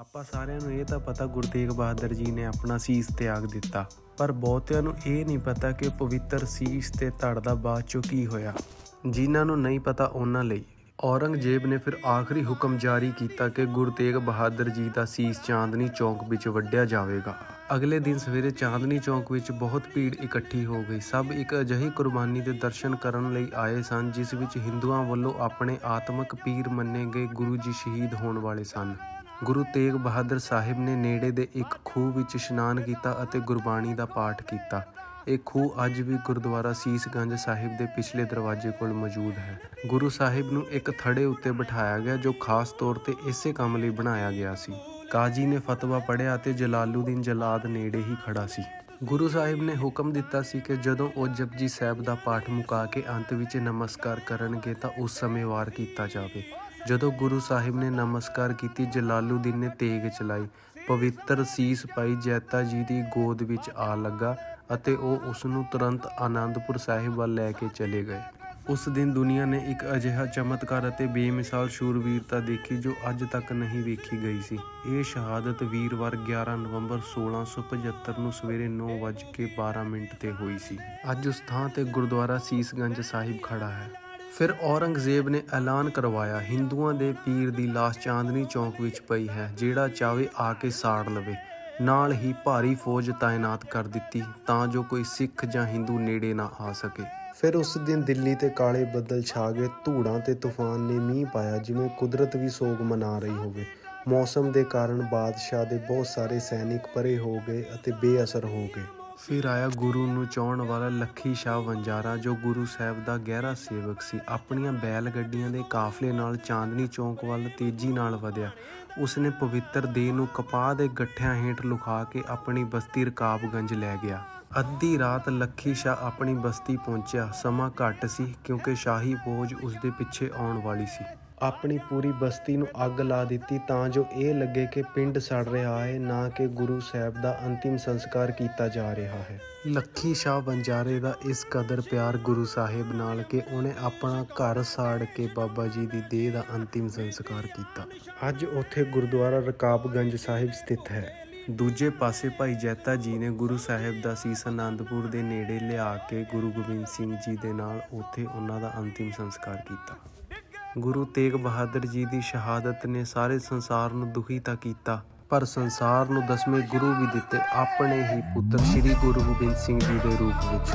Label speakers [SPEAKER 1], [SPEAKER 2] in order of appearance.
[SPEAKER 1] ਆਪਾਂ ਸਾਰਿਆਂ ਨੂੰ ਇਹ ਤਾਂ ਪਤਾ, ਗੁਰੂ ਤੇਗ ਬਹਾਦਰ ਜੀ ਨੇ ਆਪਣਾ ਸੀਸ ਤਿਆਗ ਦਿੱਤਾ। ਪਰ ਬਹੁਤਿਆਂ ਨੂੰ ਇਹ ਨਹੀਂ ਪਤਾ ਕਿ ਪਵਿੱਤਰ ਸੀਸ ਤੇ ਧੜ ਦਾ ਬਾਅਦ ਚੋਂ ਕੀ ਹੋਇਆ। ਜਿਨ੍ਹਾਂ ਨੂੰ ਨਹੀਂ ਪਤਾ ਉਹਨਾਂ ਲਈ। ਔਰੰਗਜ਼ੇਬ ਨੇ ਫਿਰ ਆਖਰੀ ਹੁਕਮ ਜਾਰੀ ਕੀਤਾ ਕਿ ਗੁਰੂ ਤੇਗ ਬਹਾਦਰ ਜੀ ਦਾ ਸੀਸ ਚਾਂਦਨੀ ਚੌਂਕ ਵਿੱਚ ਵੱਢਿਆ ਜਾਵੇਗਾ। ਅਗਲੇ ਦਿਨ ਸਵੇਰੇ ਚਾਂਦਨੀ ਚੌਂਕ ਵਿੱਚ ਬਹੁਤ ਭੀੜ ਇਕੱਠੀ ਹੋ ਗਈ। ਸਭ ਇੱਕ ਅਜਿਹੀ ਕੁਰਬਾਨੀ ਦੇ ਦਰਸ਼ਨ ਕਰਨ ਲਈ ਆਏ ਸਨ, ਜਿਸ ਵਿੱਚ ਹਿੰਦੂਆਂ ਵੱਲੋਂ ਆਪਣੇ ਆਤਮਿਕ ਪੀਰ ਮੰਨੇ ਗਏ ਗੁਰੂ ਜੀ ਸ਼ਹੀਦ ਹੋਣ ਵਾਲੇ ਸਨ। ਗੁਰੂ ਤੇਗ ਬਹਾਦਰ ਸਾਹਿਬ ਨੇ ਨੇੜੇ ਦੇ ਇੱਕ ਖੂਹ ਵਿੱਚ ਇਸ਼ਨਾਨ ਕੀਤਾ ਅਤੇ ਗੁਰਬਾਣੀ ਦਾ ਪਾਠ ਕੀਤਾ। ਇਹ ਖੂਹ ਅੱਜ ਵੀ ਗੁਰਦੁਆਰਾ ਸੀਸਗੰਜ ਸਾਹਿਬ ਦੇ ਪਿਛਲੇ ਦਰਵਾਜ਼ੇ ਕੋਲ ਮੌਜੂਦ ਹੈ। ਗੁਰੂ ਸਾਹਿਬ ਨੂੰ ਇੱਕ ਥੜੇ ਉੱਤੇ ਬਿਠਾਇਆ ਗਿਆ, ਜੋ ਖਾਸ ਤੌਰ ਤੇ ਇਸੇ ਕੰਮ ਲਈ ਬਣਾਇਆ ਗਿਆ ਸੀ। ਕਾਜੀ ਨੇ ਫਤਵਾ ਪੜ੍ਹਿਆ ਅਤੇ ਜਲਾਲੂਦੀਨ ਜਲਾਦ ਨੇੜੇ ਹੀ ਖੜਾ ਸੀ। ਗੁਰੂ ਸਾਹਿਬ ਨੇ ਹੁਕਮ ਦਿੱਤਾ ਸੀ ਕਿ ਜਦੋਂ ਉਹ ਜਪਜੀ ਸਾਹਿਬ ਦਾ ਪਾਠ ਮੁਕਾ ਕੇ ਅੰਤ ਵਿੱਚ ਨਮਸਕਾਰ ਕਰਨਗੇ ਤਾਂ ਉਸ ਸਮੇਂ ਵਾਰ ਕੀਤਾ ਜਾਵੇ। ਜਦੋਂ ਗੁਰੂ ਸਾਹਿਬ ਨੇ ਨਮਸਕਾਰ ਕੀਤੀ, ਜਲਾਲੂਦੀਨ ਨੇ ਤੇਗ ਚਲਾਈ। ਪਵਿੱਤਰ ਸੀਸ ਪਾਈ, ਜੈਤਾ ਜੀ ਦੀ ਗੋਦ ਵਿੱਚ ਆ ਲੱਗਾ ਅਤੇ ਉਹ ਉਸ ਨੂੰ ਤੁਰੰਤ ਆਨੰਦਪੁਰ ਸਾਹਿਬ ਵੱਲ ਲੈ ਕੇ ਚਲੇ ਗਏ। ਉਸ ਦਿਨ ਦੁਨੀਆ ਨੇ ਇੱਕ ਅਜਿਹਾ ਚਮਤਕਾਰ ਅਤੇ ਬੇਮਿਸਾਲ ਸ਼ੂਰਵੀਰਤਾ ਦੇਖੀ ਜੋ ਅੱਜ ਤੱਕ ਨਹੀਂ ਵੇਖੀ ਗਈ ਸੀ। ਇਹ ਸ਼ਹਾਦਤ ਵੀਰਵਾਰ 11 ਨਵੰਬਰ 1675 ਨੂੰ ਸਵੇਰੇ 9:12 ਮਿੰਟ ਤੇ ਹੋਈ ਸੀ। ਅੱਜ ਉਸ ਥਾਂ ਤੇ ਗੁਰਦੁਆਰਾ ਸੀਸਗੰਜ ਸਾਹਿਬ ਖੜਾ ਹੈ। ਫਿਰ ਔਰੰਗਜ਼ੇਬ ਨੇ ਐਲਾਨ ਕਰਵਾਇਆ, ਹਿੰਦੂਆਂ ਦੇ ਪੀਰ ਦੀ ਲਾਸ਼ ਚਾਂਦਨੀ ਚੌਂਕ ਵਿੱਚ ਪਈ ਹੈ, ਜਿਹੜਾ ਚਾਵੇ ਆ ਕੇ ਸਾੜ ਲਵੇ। ਨਾਲ ਹੀ ਭਾਰੀ ਫੌਜ ਤਾਇਨਾਤ ਕਰ ਦਿੱਤੀ ਤਾਂ ਜੋ ਕੋਈ ਸਿੱਖ ਜਾਂ ਹਿੰਦੂ ਨੇੜੇ ਨਾ ਆ ਸਕੇ। ਫਿਰ ਉਸ ਦਿਨ ਦਿੱਲੀ ਤੇ ਕਾਲੇ ਬੱਦਲ ਛਾ ਗਏ। ਧੂੜਾਂ ਤੇ ਤੂਫਾਨ ਨੇ ਮੀਂਹ ਪਾਇਆ, ਜਿਵੇਂ ਕੁਦਰਤ ਵੀ ਸੋਗ ਮਨਾ ਰਹੀ ਹੋਵੇ। ਮੌਸਮ ਦੇ ਕਾਰਨ ਬਾਦਸ਼ਾਹ ਦੇ ਬਹੁਤ ਸਾਰੇ ਸੈਨਿਕ ਪਰੇ ਹੋ ਗਏ ਅਤੇ ਬੇਅਸਰ ਹੋ ਗਏ। ਫਿਰ ਆਇਆ ਗੁਰੂ ਨੂੰ ਚਾਹਣ ਵਾਲਾ ਲੱਖੀ ਸ਼ਾਹ ਵੰਜਾਰਾ, ਜੋ ਗੁਰੂ ਸਾਹਿਬ ਦਾ ਗਹਿਰਾ ਸੇਵਕ ਸੀ। ਆਪਣੀਆਂ ਬੈਲ ਗੱਡੀਆਂ ਦੇ ਕਾਫਲੇ ਨਾਲ ਚਾਂਦਨੀ ਚੌਂਕ ਵੱਲ ਤੇਜ਼ੀ ਨਾਲ ਵਧਿਆ। ਉਸਨੇ ਪਵਿੱਤਰ ਦੇਹ ਨੂੰ ਕਪਾਹ ਦੇ ਗੱਠਿਆਂ ਹੇਠ ਲੁਕਾ ਕੇ ਆਪਣੀ ਬਸਤੀ ਰਕਾਬਗੰਜ ਲੈ ਗਿਆ। ਅੱਧੀ ਰਾਤ ਲੱਖੀ ਸ਼ਾਹ ਆਪਣੀ ਬਸਤੀ ਪਹੁੰਚਿਆ। ਸਮਾਂ ਘੱਟ ਸੀ, ਕਿਉਂਕਿ ਸ਼ਾਹੀ ਫੌਜ ਉਸਦੇ ਪਿੱਛੇ ਆਉਣ ਵਾਲੀ ਸੀ। ਆਪਣੀ ਪੂਰੀ ਬਸਤੀ ਨੂੰ ਅੱਗ ਲਾ ਦਿੱਤੀ ਤਾਂ ਜੋ ਇਹ ਲੱਗੇ ਕਿ ਪਿੰਡ ਸੜ ਰਿਹਾ ਹੈ ਨਾ ਕਿ ਗੁਰੂ ਸਾਹਿਬ ਦਾ ਅੰਤਿਮ ਸੰਸਕਾਰ ਕੀਤਾ ਜਾ ਰਿਹਾ ਹੈ। ਲੱਖੀ ਸ਼ਾਹ ਬੰਜਾਰੇ ਦਾ ਇਸ ਕਦਰ ਪਿਆਰ ਗੁਰੂ ਸਾਹਿਬ ਨਾਲ ਕਿ ਉਹਨੇ ਆਪਣਾ ਘਰ ਸਾੜ ਕੇ ਬਾਬਾ ਜੀ ਦੀ ਦੇਹ ਦਾ ਅੰਤਿਮ ਸੰਸਕਾਰ ਕੀਤਾ। ਅੱਜ ਉੱਥੇ ਗੁਰਦੁਆਰਾ ਰਕਾਬਗੰਜ ਸਾਹਿਬ ਸਥਿਤ ਹੈ। ਦੂਜੇ ਪਾਸੇ ਭਾਈ ਜੈਤਾ ਜੀ ਨੇ ਗੁਰੂ ਸਾਹਿਬ ਦਾ ਸੀਸ ਆਨੰਦਪੁਰ ਦੇ ਨੇੜੇ ਲਿਆ ਕੇ ਗੁਰੂ ਗੋਬਿੰਦ ਸਿੰਘ ਜੀ ਦੇ ਨਾਲ ਉੱਥੇ ਉਹਨਾਂ ਦਾ ਅੰਤਿਮ ਸੰਸਕਾਰ ਕੀਤਾ। ਗੁਰੂ ਤੇਗ ਬਹਾਦਰ ਜੀ ਦੀ ਸ਼ਹਾਦਤ ਨੇ ਸਾਰੇ ਸੰਸਾਰ ਨੂੰ ਦੁਖੀ ਤਾਂ ਕੀਤਾ, ਪਰ ਸੰਸਾਰ ਨੂੰ ਦਸਵੇਂ ਗੁਰੂ ਵੀ ਦਿੱਤੇ ਆਪਣੇ ਹੀ ਪੁੱਤਰ ਸ੍ਰੀ ਗੁਰੂ ਗੋਬਿੰਦ ਸਿੰਘ ਜੀ ਦੇ ਰੂਪ ਵਿੱਚ।